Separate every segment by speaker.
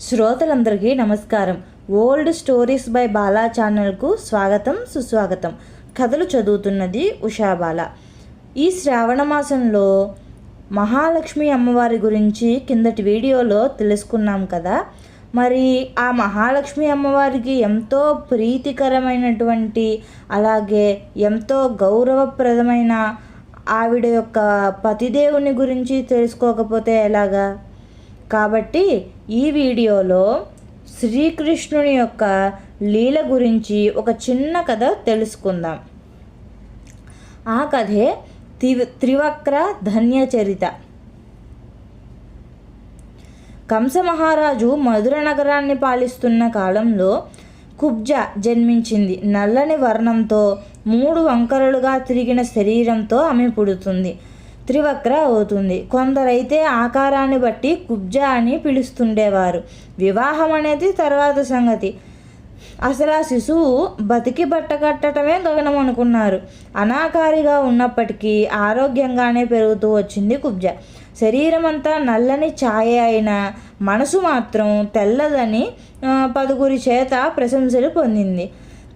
Speaker 1: శ్రోతలందరికీ నమస్కారం. Old stories by Bala ఛానల్కు స్వాగతం సుస్వాగతం. కథలు చదువుతున్నది ఉషాబాల ఈ శ్రావణ మాసంలో మహాలక్ష్మి అమ్మవారి గురించి కిందటి వీడియోలో తెలుసుకున్నాం కదా. మరి ఆ మహాలక్ష్మి అమ్మవారికి ఎంతో ప్రీతికరమైనటువంటి అలాగే ఎంతో గౌరవప్రదమైన ఆవిడ యొక్క పతిదేవుని గురించి తెలుసుకోకపోతే ఎలాగా? కాబట్టి ఈ వీడియోలో శ్రీకృష్ణుని యొక్క లీల గురించి ఒక చిన్న కథ తెలుసుకుందాం. ఆ కథే త్రి త్రివక్ర ధన్యచరిత కంసమహారాజు మధుర నగరాన్ని పాలిస్తున్న కాలంలో కుబ్జ జన్మించింది. నల్లని వర్ణంతో మూడు వంకరలుగా తిరిగిన శరీరంతో ఆమె పుడుతుంది. త్రివక్ర అవుతుంది. కొందరైతే ఆకారాన్ని బట్టి కుబ్జ అని పిలుస్తుండేవారు. వివాహం అనేది తర్వాత సంగతి. అసలు ఆ శిశువు బతికి బట్ట కట్టడమే గగనం అనుకున్నారు. అనాకారిగా ఉన్నప్పటికీ ఆరోగ్యంగానే పెరుగుతూ వచ్చింది కుబ్జ. శరీరం అంతా నల్లని ఛాయ అయిన మనసు మాత్రం తెల్లదని పదుగురి చేత ప్రశంసలు పొందింది.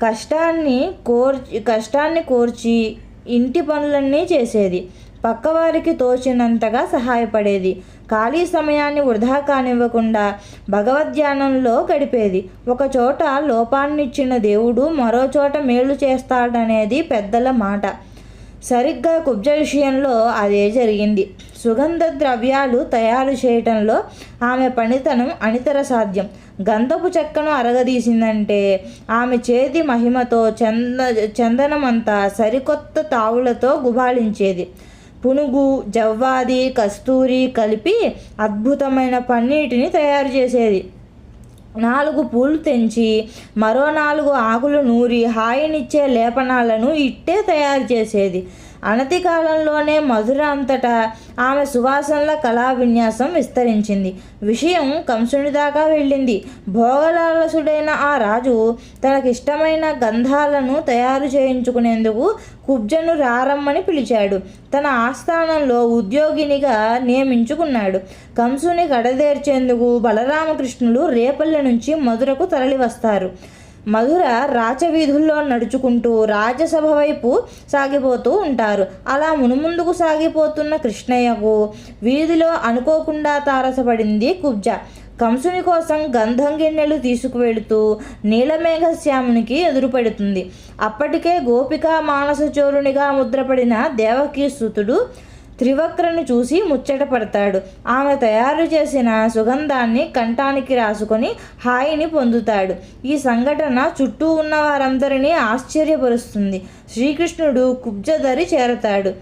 Speaker 1: కష్టాన్ని కోర్చి కష్టాన్ని కోర్చి ఇంటి పనులన్నీ చేసేది. పక్కవారికి తోచినంతగా సహాయపడేది. ఖాళీ సమయాన్ని వృధా కానివ్వకుండా భగవద్ధ్యానంలో గడిపేది. ఒకచోట లోపాన్నిచ్చిన దేవుడు మరో చోట మేలు చేస్తాడనేది పెద్దల మాట. సరిగ్గా కుబ్జ విషయంలో అదే జరిగింది. సుగంధ ద్రవ్యాలు తయారు చేయటంలో ఆమె పనితనం అనితర సాధ్యం. గంధపు చెక్కను అరగదీసిందంటే ఆమె చేతి మహిమతో చంద చందనమంతా సరికొత్త తావులతో గుబాళించేది. పునుగు జవ్వాది కస్తూరి కలిపి అద్భుతమైన పన్నీటిని తయారు చేసేది. నాలుగు పూలు తెంచి మరో నాలుగు ఆకులు నూరి హాయినిచ్చే లేపనాలను ఇట్టే తయారు చేసేది. అనతి కాలంలోనే మధుర అంతటా ఆమె సువాసనల కళా విన్యాసం విస్తరించింది. విషయం కంసుని దాకా వెళ్ళింది. భోగలాలసుడైన ఆ రాజు తనకిష్టమైన గంధాలను తయారు చేయించుకునేందుకు కుబ్జను రారమ్మని పిలిచాడు. తన ఆస్థానంలో ఉద్యోగినిగా నియమించుకున్నాడు. కంసుని గడదేర్చేందుకు బలరామకృష్ణులు రేపల్లె నుంచి మధురకు తరలివస్తారు. మధుర రాచవీధుల్లో నడుచుకుంటూ రాజసభ వైపు సాగిపోతూ ఉంటారు. అలా మునుముందుకు సాగిపోతున్న కృష్ణయ్యకు వీధిలో అనుకోకుండా తారసపడింది కుబ్జ. కంసుని కోసం గంధం గిన్నెలు తీసుకువెళుతూ నీలమేఘశ్యామునికి ఎదురుపడుతుంది. అప్పటికే గోపికా మానసచోరునిగా ముద్రపడిన దేవకీ సుతుడు త్రివక్రను చూసి ముచ్చట పడతాడు. ఆమె తయారు చేసిన సుగంధాన్ని కంఠానికి రాసుకొని హాయిని పొందుతాడు. ఈ సంఘటన చుట్టూ ఉన్న వారందరినీ ఆశ్చర్యపరుస్తుంది. శ్రీకృష్ణుడు కుబ్జధరి చేరతాడు.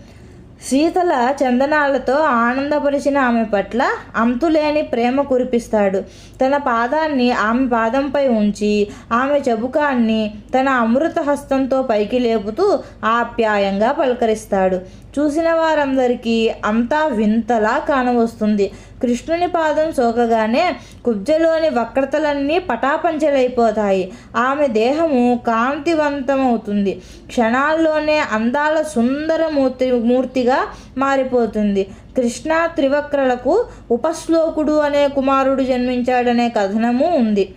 Speaker 1: శీతల చందనాలతో ఆనందపరిచిన ఆమె పట్ల అంతులేని ప్రేమ కురిపిస్తాడు. తన పాదాన్ని ఆమె పాదంపై ఉంచి ఆమె చబుకాన్ని తన అమృత హస్తంతో పైకి లేపుతూ ఆప్యాయంగా పలకరిస్తాడు. చూసిన వారందరికీ అంతా వింతలా కానవస్తుంది. కృష్ణుని పాదం సోకగానే కుబ్జలోని వక్రతలన్నీ పటాపంచలైపోతాయి. ఆమె దేహము కాంతివంతమవుతుంది. క్షణాల్లోనే అందాల సుందర మూర్తి మూర్తిగా మారిపోతుంది. కృష్ణ త్రివక్రలకు ఉపశ్లోకుడు అనే కుమారుడు జన్మించాడనే కథనము ఉంది.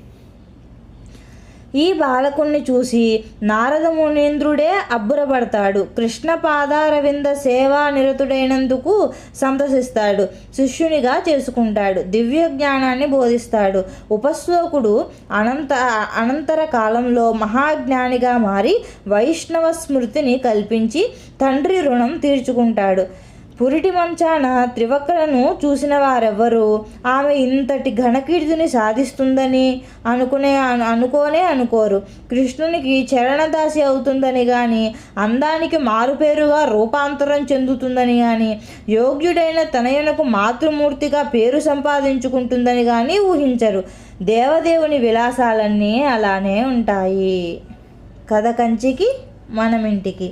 Speaker 1: ఈ బాలకుణ్ణి చూసి నారద మునీంద్రుడే అబ్బురపడతాడు. కృష్ణ పాదారవింద సేవా నిరతుడైనందుకు సంతసిస్తాడు. శిష్యునిగా చేసుకుంటాడు. దివ్య జ్ఞానాన్ని బోధిస్తాడు. ఉపశ్లోకుడు అనంత అనంతర కాలంలో మహాజ్ఞానిగా మారి వైష్ణవ స్మృతిని కల్పించి తండ్రి రుణం తీర్చుకుంటాడు. పురిటి మంచాన త్రివక్రను చూసిన వారెవ్వరూ? ఆమె ఇంతటి ఘనకీర్తిని సాధిస్తుందని అనుకునే అనుకోనే అనుకోరు. కృష్ణునికి చరణదాసి అవుతుందని కానీ అందానికి మారుపేరుగా రూపాంతరం చెందుతుందని కానీ యోగ్యుడైన తనయునకు మాతృమూర్తిగా పేరు సంపాదించుకుంటుందని కానీ ఊహించరు. దేవదేవుని విలాసాలన్నీ అలానే ఉంటాయి. కథ కంచికి మనమింటికి.